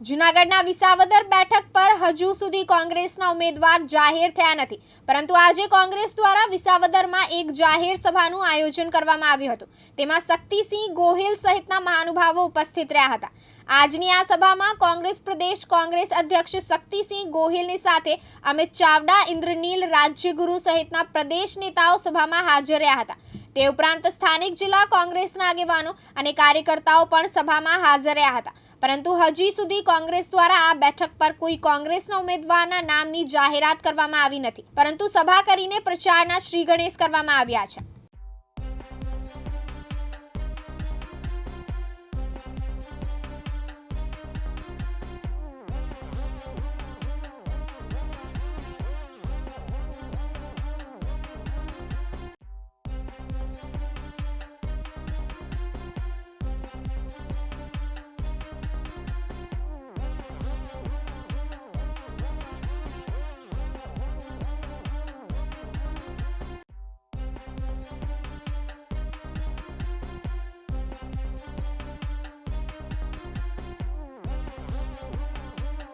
જૂનાગઢના વિસાવદર બેઠક પર હજુ સુધી કોંગ્રેસના ઉમેદવાર જાહેર થયા નથી. પરંતુ આજે કોંગ્રેસ દ્વારા વિસાવદરમાં એક જાહેર સભાનું આયોજન કરવામાં આવ્યું હતું. તેમાં શક્તિસિંહ ગોહિલ સહિતના મહાનુભાવો ઉપસ્થિત રહ્યા હતા. આજની આ સભામાં કોંગ્રેસ પ્રદેશ કોંગ્રેસ અધ્યક્ષ શક્તિસિંહ ગોહિલની સાથે અમિત ચાવડા, ઇન્દ્રનીલ રાજ્યગુરુ સહિતના પ્રદેશ નેતાઓ સભામાં હાજર રહ્યા હતા. તે ઉપરાંત સ્થાનિક જિલ્લા કોંગ્રેસના આગેવાનો અને કાર્યકર્તાઓ પણ સભામાં હાજર રહ્યા હતા. પરંતુ હજી સુધી કોંગ્રેસ દ્વારા આ બેઠક પર કોઈ કોંગ્રેસના ઉમેદવારના નામની જાહેરાત કરવામાં આવી નથી. પરંતુ સભા કરીને પ્રચારના શ્રી ગણેશ કરવામાં આવ્યા છે.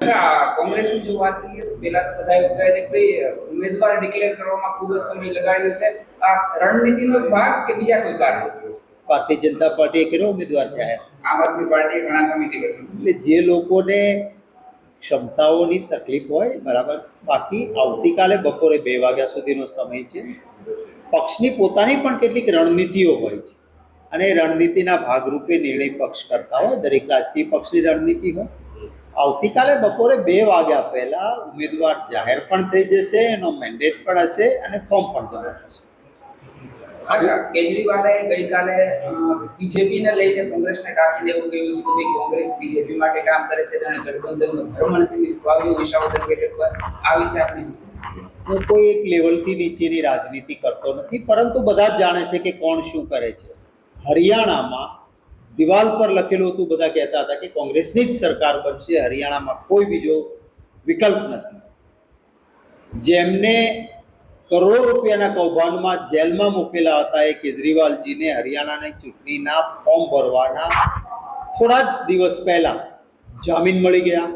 અચ્છા કોંગ્રેસની જો વાત કરીએ તો પહેલા તો બધા એવું કહે છે કે ઉમેદવાર ડિક્લેર કરવામાં ખૂબ જ સમય લગાડ્યો છે. આ રણનીતિનો ભાગ કે બીજા કોઈ કારણ? ભારતીય જનતા પાર્ટીએ કર્યો ઉમેદવાર જાહેર આમ આદમી પાર્ટીએ ઘણા સમયથી કર્યું. એટલે જે લોકોને ક્ષમતાઓની તકલીફ હોય બરાબર બાકી આવતીકાલે બપોરે બે વાગ્યા સુધીનો સમય છે. પક્ષની પોતાની પણ કેટલીક રણનીતિઓ હોય છે. અને રણનીતિના ભાગરૂપે નિર્ણય પક્ષ કરતા હોય દરેક રાજકીય પક્ષની રણનીતિ હોય. આવતીકાલે બપોરે બે વાગ્યા પહેલા ઉમેદવાર જાહેર પણ થઈ જશે એનો મેન્ડેટ પણ હશે અને ફોર્મ પણ જમા થશે. કેજરીવાલે ગઈકાલે બીજેપીને લઈને કોંગ્રેસને ટાંકી દેવું કહ્યું છે કે કોંગ્રેસ બીજેપી માટે કામ કરે છે તેણે ગઠબંધનનો ધર્મ નથી નિભાવ્યો વિશાવદર બેઠક પર આ વિશે આપણી હું કોઈ એક લેવલથી નીચેની રાજનીતિ કરતો નથી પરંતુ બધા જ જાણે છે કે કોણ શું કરે છે. હરિયાણામાં દિવાલ પર લખેલું હતું, બધા કહેતા હતા કે કોંગ્રેસની જ સરકાર બનશે, હરિયાણામાં કોઈ બીજો વિકલ્પ નથી. જેમને કરોડો રૂપિયાના કૌભાંડમાં જેલમાં મૂકેલા હતા એ કેજરીવાલજીને હરિયાણાની ચૂંટણીના ફોર્મ ભરવાના થોડા જ દિવસ પહેલા જામીન મળી ગયા.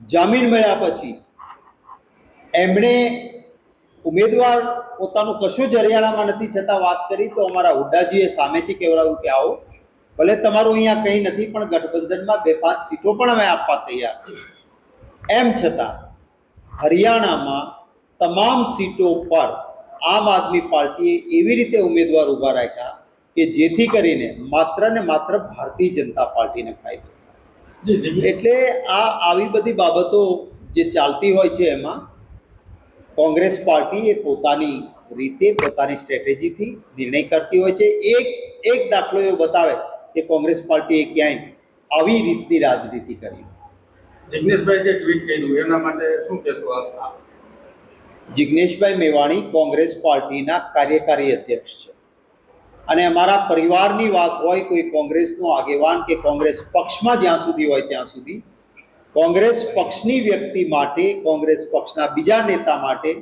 જામીન મળ્યા પછી એમણે ઉમેદવાર પોતાનું કશું જ હરિયાણામાં નથી, છતાં વાત કરી તો અમારા હુડ્ડાજીએ સામેથી કહેવડાવ્યું કે આવો ભલે તમારું અહીંયા કંઈ નથી પણ ગઠબંધનમાં બે પાંચ સીટો પણ અમે આપવા તૈયાર છીએ. એમ છતાં હરિયાણામાં તમામ સીટો પર આમ આદમી પાર્ટીએ એવી રીતે ઉમેદવાર ઊભા રાખ્યા કે જેથી કરીને માત્ર ને માત્ર ભારતીય જનતા પાર્ટીને ફાયદો થાય. એટલે આ આવી બધી બાબતો જે ચાલતી હોય છે એમાં કોંગ્રેસ પાર્ટી એ પોતાની રીતે પોતાની સ્ટ્રેટેજીથી નિર્ણય કરતી હોય છે. એક એક દાખલો એવો બતાવે. કે કોંગ્રેસ પાર્ટીએ ક્યાંય આવી રીતની રાજનીતિ કરી જિગ્નેશભાઈ જે ટ્વીટ કર્યું એના માટે શું કહેશો આપ? જિગ્નેશભાઈ મેવાણી કોંગ્રેસ પાર્ટીના કાર્યકારી અધ્યક્ષ છે. અને અમારા પરિવારની વાત હોય કોઈ કોંગ્રેસનો આગેવાન કે કોંગ્રેસ પક્ષમાં જ્યાં સુધી હોય ત્યાં સુધી કોંગ્રેસ પક્ષની વ્યક્તિ માટે કોંગ્રેસ પક્ષના બીજા નેતા માટે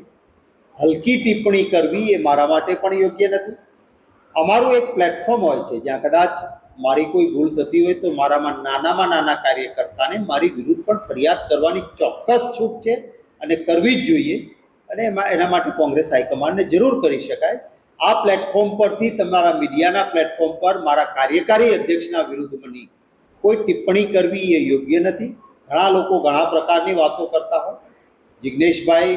હલકી ટિપ્પણી કરવી એ મારા માટે પણ યોગ્ય નથી. અમારું એક પ્લેટફોર્મ હોય છે જ્યાં કદાચ મારી કોઈ ભૂલ થતી હોય તો મારામાં નાનામાં નાના કાર્યકર્તાને મારી વિરુદ્ધ પણ ફરિયાદ કરવાની ચોક્કસ છૂટ છે અને કરવી જ જોઈએ. અને એમાં એના માટે કોંગ્રેસ હાઈકમાન્ડને જરૂર કરી શકાય. આ પ્લેટફોર્મ પરથી તમારા મીડિયાના પ્લેટફોર્મ પર મારા કાર્યકારી અધ્યક્ષના વિરુદ્ધમાંની કોઈ ટિપ્પણી કરવી એ યોગ્ય નથી. ઘણા લોકો ઘણા પ્રકારની વાતો કરતા હોય. જિગ્નેશભાઈ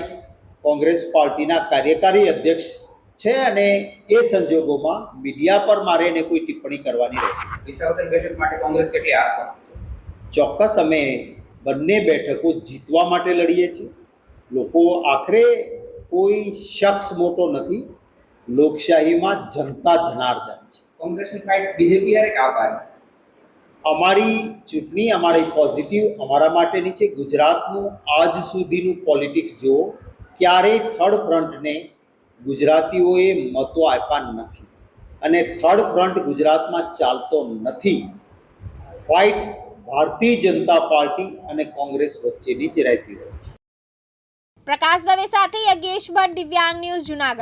કોંગ્રેસ પાર્ટીના કાર્યકારી અધ્યક્ષ છે અને એ સંજોગોમાં મીડિયા પર મારે એને કોઈ ટિપ્પણી કરવાની રહેતી વિસાવદર બેઠક માટે કોંગ્રેસ કેટલી આસપાસ છે? ચોક્કસ અમે બંને બેઠકો જીતવા માટે લડીએ છીએ. લોકો આખરે કોઈ શખ્સ મોટો નથી. લોકશાહીમાં જનતા જનાર્દન છે. કોંગ્રેસની ફાઇટ બીજેપી હારે કે આપ અમારી ચૂંટણી અમારી પોઝિટિવ અમારા માટેની છે. ગુજરાતનું આજ સુધીનું પોલિટિક્સ જુઓ. ક્યારેય થર્ડ ફ્રન્ટને ગુજરાતીઓએ મતો આપ્યા નથી અને થર્ડ ફ્રન્ટ ગુજરાતમાં ચાલતો નથી. ફાઇટ ભારતીય જનતા પાર્ટી અને કોંગ્રેસ વચ્ચેની જ રહેતી હોય પ્રકાશ દવે સાથે યજ્ઞેશ ભટ્ટ દિવ્યાંગ ન્યૂઝ જુનાગઢ.